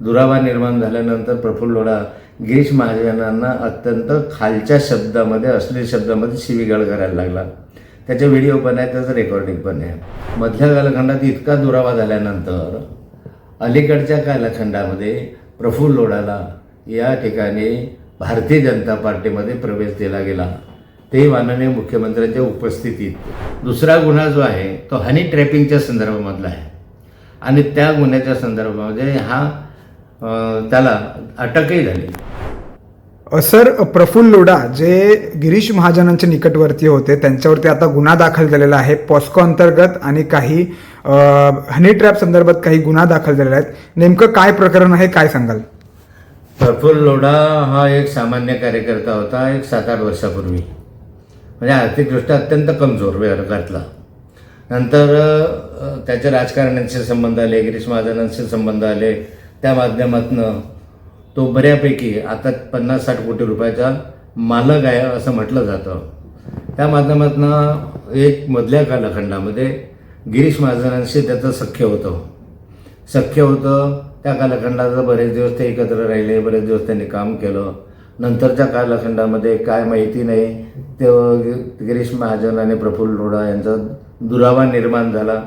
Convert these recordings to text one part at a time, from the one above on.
दुरावा निर्माण झाल्यानंतर प्रफुल्ल लोढा गिरीश महाजनांना अत्यंत खालच्या शब्दामध्ये अश्लील शब्दामध्ये शिवीगाळ करायला लागला. त्याचे व्हिडिओ पण आहे त्याचं रेकॉर्डिंग पण आहे. मधल्या कालखंडात इतका दुरावा झाल्यानंतर अलीकडच्या कालखंडामध्ये प्रफुल्ल लोढाला या ठिकाणी भारतीय जनता पार्टीमध्ये प्रवेश दिला गेला. ते माननीय मुख्यमंत्र्यांच्या उपस्थितीत. दुसरा गुन्हा जो आहे तो हनी ट्रॅपिंगच्या संदर्भामधला आहे. आणि त्या गुन्ह्याच्या संदर्भामध्ये हा त्याला अटकही झाली. सर प्रफुल्ल लोढा जे गिरीश महाजनांच्या निकटवर्ती होते त्यांच्यावरती आता गुन्हा दाखल झालेला आहे. पॉस्को अंतर्गत आणि काही हनी ट्रॅप संदर्भात काही गुन्हा दाखल झालेले आहेत नेमकं काय प्रकरण आहे काय सांगाल? प्रफुल्ल लोढा हा एक सामान्य कार्यकर्ता होता एक सात आठ वर्षापूर्वी. म्हणजे आर्थिकदृष्ट्या अत्यंत कमजोर वर्गातला नंतर अ, त्याचे राजकारण्यांशी संबंध आले गिरीश महाजनांशी संबंध आले त्या माध्यमातनं तो बऱ्यापैकी आता पन्नास साठ कोटी रुपयाचा मालक आहे असं म्हटलं जातं. त्या माध्यमातनं एक मधल्या कालखंडामध्ये गिरीश महाजनांशी त्याचं सख्य होतं. सख्य होतं त्या कालखंडाचं बरेच दिवस ते एकत्र राहिले बरेच दिवस त्यांनी काम केलं. नंतरच्या कालखंडामध्ये काय माहिती नाही ते गिरीश महाजन आणि प्रफुल्ल लोढा यांचा दुरावा निर्माण झाला.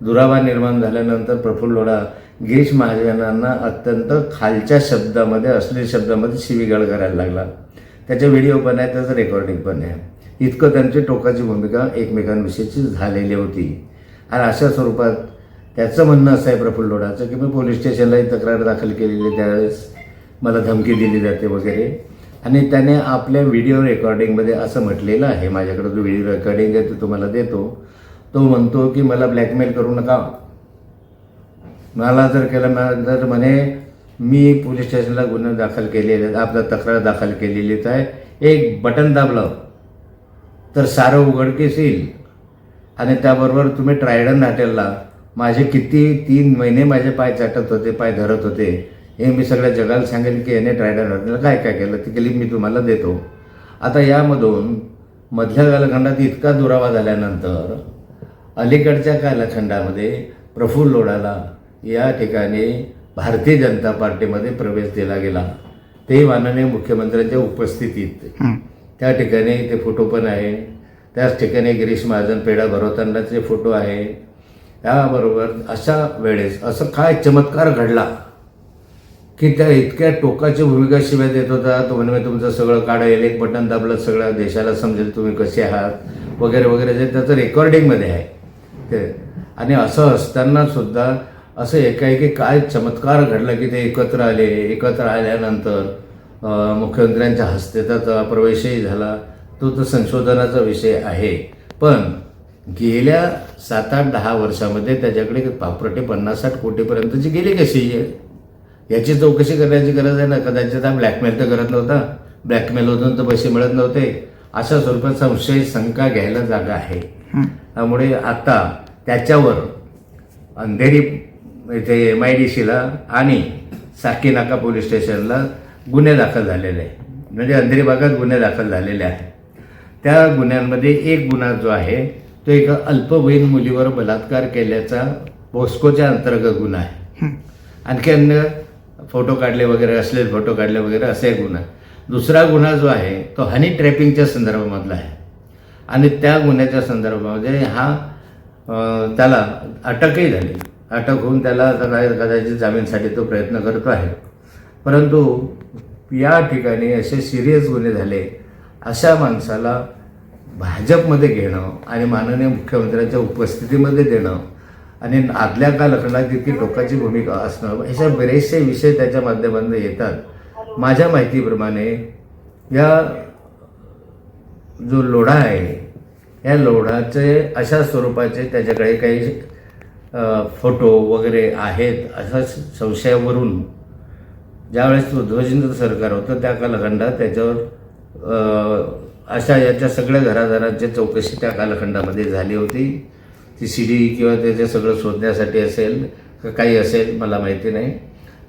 दुरावा निर्माण झाल्यानंतर प्रफुल्ल लोढा गिरीश महाजनांना अत्यंत खालच्या शब्दामध्ये असलेल्या शब्दामध्ये शिवीगाळ करायला लागला. त्याचे व्हिडिओ पण आहे त्याचं रेकॉर्डिंग पण आहे. इतकं त्यांची टोकाची भूमिका एकमेकांविषयीची झालेली होती. आणि अशा स्वरूपात त्याचं म्हणणं असं आहे प्रफुल्ल लोढाचं की मी पोलीस स्टेशनलाही तक्रार दाखल केलेली आहे त्यावेळेस मला धमकी दिली जाते वगैरे. आणि त्याने आपल्या व्हिडिओ रेकॉर्डिंगमध्ये असं म्हटलेलं आहे माझ्याकडे जो व्हिडिओ रेकॉर्डिंग आहे तो तुम्हाला देतो तो म्हणतो की मला ब्लॅकमेल करू नका. मला जर केलं जर म्हणे मी पोलीस स्टेशनला गुन्हा दाखल केलेले आपला तक्रार दाखल केलेलीच आहे. एक बटन दाबलं तर सारं उघडकीस येईल. आणि त्याबरोबर तुम्ही ट्रायडन हॉटेलला माझे किती तीन महिने माझे पाय चाटत होते पाय धरत होते हे मी सगळ्या जगाला सांगेल की याने ट्रायडन हॉटेलला काय काय केलं ती क्लिप मी तुम्हाला देतो. आता यामधून मधल्या कालखंडात इतका दुरावा झाल्यानंतर अलीकडच्या कालखंडामध्ये प्रफुल्ल लोढाला या ठिकाणी भारतीय जनता पार्टीमध्ये प्रवेश दिला गेला. ते माननीय मुख्यमंत्र्यांच्या उपस्थितीत. त्या ठिकाणी ते फोटो पण आहे. त्याच ठिकाणी गिरीश महाजन पेढा भरवतानाचे फोटो आहे. त्याबरोबर अशा वेळेस असं काय चमत्कार घडला की त्या इतक्या टोकाची भूमिका शिवाय देत होता. तो म्हणे तुमचं सगळं काढेल एक बटन दाबलं सगळ्या देशाला समजेल तुम्ही कसे आहात? वगैरे वगैरे. जे त्याचं रेकॉर्डिंगमध्ये आहे. ते. आणि असं असताना सुद्धा असं एकाएकी काय चमत्कार घडला की ते एकत्र आले? एकत्र आल्यानंतर मुख्यमंत्र्यांच्या हस्ते त्याचा प्रवेशही झाला. तो तर संशोधनाचा विषय आहे. पण गेल्या सात आठ दहा वर्षामध्ये त्याच्याकडे प्रॉपर्टी पन्नास साठ कोटीपर्यंतची गेली कशी? याची चौकशी करण्याची गरज आहे ना? कदाचित हा ब्लॅकमेल तर करत नव्हता. ब्लॅकमेल तर पैसे मिळत नव्हते. अशा स्वरूपात संशय शंका घ्यायला जागा आहे. त्यामुळे आता त्याच्यावर अंधेरी इथे एम आय डी सीला आणि साकीनाका पोलीस स्टेशनला गुन्हे दाखल झालेले आहे. म्हणजे अंधेरी भागात गुन्हे दाखल झालेले आहेत. त्या गुन्ह्यांमध्ये एक गुन्हा जो आहे तो एका अल्पवयीन मुलीवर बलात्कार केल्याचा पोस्कोच्या अंतर्गत गुन्हा आहे. आणखी अन्य फोटो काढले वगैरे असलेले फोटो काढले वगैरे असा एक गुन्हा दुसरा गुन्हा जो आहे तो हनी ट्रॅपिंगच्या संदर्भामधला आहे. आणि त्या गुन्ह्याच्या संदर्भामध्ये हा त्याला अटकही झाली. अटक होऊन त्याला आता कदाचित जामीनसाठी तो प्रयत्न करतो आहे. परंतु या ठिकाणी असे सिरियस गुन्हे झाले अशा माणसाला भाजपमध्ये घेणं आणि माननीय मुख्यमंत्र्यांच्या उपस्थितीमध्ये देणं आणि आदल्या कालखंडात तितकी टोकाची भूमिका असणं अशा बरेचसे विषय त्याच्या माध्यमातून येतात. माझ्या माहितीप्रमाणे या जो लोढा आहे या लोढाचे अशा स्वरूपाचे त्याच्याकडे काही फोटो वगैरे आहेत अशा संशयावरून ज्यावेळेस ध्वजेंद्र सरकार होतं त्या कालखंडात त्याच्यावर अशा याच्या सगळ्या घरादारांची चौकशी त्या कालखंडामध्ये झाली होती ती सी डी किंवा त्याचे सगळं शोधण्यासाठी असेल का काही असेल मला माहिती नाही.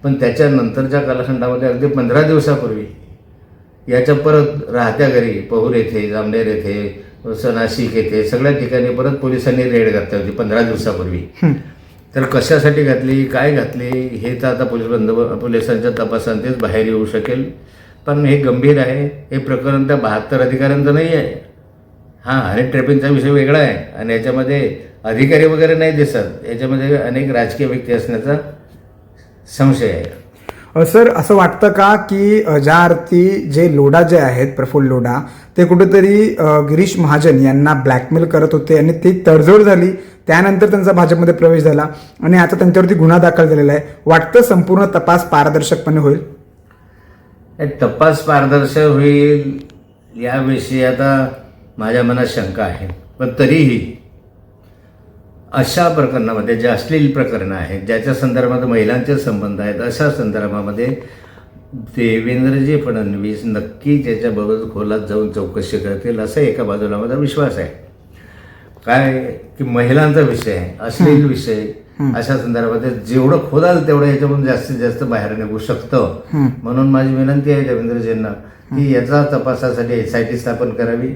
पण त्याच्यानंतरच्या कालखंडामध्ये अगदी पंधरा दिवसापूर्वी याच्या परत राहत्या घरी पहूर येथे जामनेर येथे स- नाशिक येथे सगळ्या ठिकाणी परत पोलिसांनी रेड घातली होती पंधरा दिवसापूर्वी. तर कशासाठी घातली काय घातली हे तर आता पोलीस बंद पोलिसांच्या तपासांतेच बाहेर येऊ शकेल. पण हे गंभीर आहे हे प्रकरण त्या बहात्तर अधिकाऱ्यांचं नाही आहे. हां आणि ट्रेपिंगचा विषय वेगळा आहे. आणि याच्यामध्ये अधिकारी वगैरे नाही दिसत. याच्यामध्ये अनेक राजकीय व्यक्ती असण्याचा संशय आहे. सर असं वाटतं का की ज्या अर्थी जे लोढा जे आहेत प्रफुल्ल लोढा ते कुठेतरी गिरीश महाजन यांना ब्लॅकमेल करत होते आणि ती तडजोड झाली. त्यानंतर त्यांचा भाजपमध्ये प्रवेश झाला आणि आता त्यांच्यावरती गुन्हा दाखल झालेला आहे. वाटतं संपूर्ण तपास पारदर्शकपणे होईल? हे तपास पारदर्शक होईल याविषयी आता माझ्या मनात शंका आहे. पण तरीही अशा प्रकरणामध्ये जे अश्लील प्रकरणं आहेत ज्याच्या संदर्भात महिलांचे संबंध आहेत अशा संदर्भामध्ये देवेंद्रजी फडणवीस नक्की त्याच्याबरोबर खोलात जाऊन चौकशी करतील असं एका बाजूला माझा विश्वास आहे. काय की महिलांचा विषय आहे अश्लील विषय अशा संदर्भात जेवढं खोलाल तेवढं याच्यामधून जास्तीत जास्त बाहेर निघू शकतं. म्हणून माझी विनंती आहे देवेंद्रजींना की याचा तपासासाठी एस आय टी स्थापन करावी.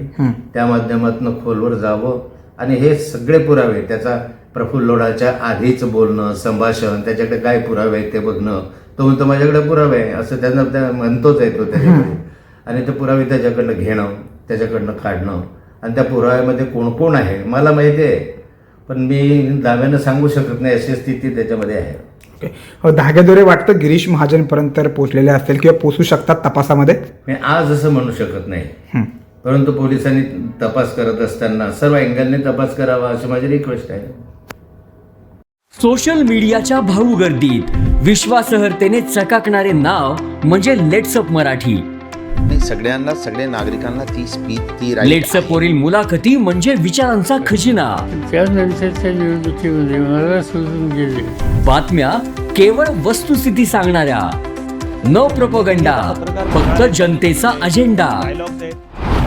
त्या माध्यमातून खोलवर जावं. आणि हे सगळे पुरावे त्याचा प्रफुल्ल लोढाच्या आधीच बोलणं संभाषण त्याच्याकडे काय पुरावे आहेत ते बघणं तो म्हणतो माझ्याकडे पुरावे आहे. असं त्यांना त्या म्हणतोच आहे तो त्याच्याकडे. आणि ते पुरावे त्याच्याकडनं घेणं त्याच्याकडनं काढणं. आणि त्या पुराव्यामध्ये कोण कोण आहे मला माहिती आहे. पण मी दाव्यानं सांगू शकत नाही अशी स्थिती त्याच्यामध्ये आहे. ओके. अ, धाग्याद्वारे वाटतं गिरीश महाजनपर्यंत पोहोचलेले असतील किंवा पोचू शकतात तपासामध्ये? मी आज असं म्हणू शकत नाही. हं. परंतु पोलिसांनी तपास करत असताना सर्व अँगलने तपास करावा अशी माझी रिक्वेस्ट आहे. सोशल मीडियाच्या भाऊ गर्दीत विश्वासार्हतेने चकाकणारे नाव म्हणजे लेट्सअप मराठी. सगळ्यांना सगळ्या नागरिकांना ती स्पीच ती लेट्सअप वरील मुलाखती म्हणजे विचारांचा खजिना. त्यानंतरच्या निवडणुकीमध्ये मला सोडून गेले. बातम्या केवळ वस्तुस्थिती सांगणाऱ्या. न प्रपोगंडा फक्त जनतेचा अजेंडा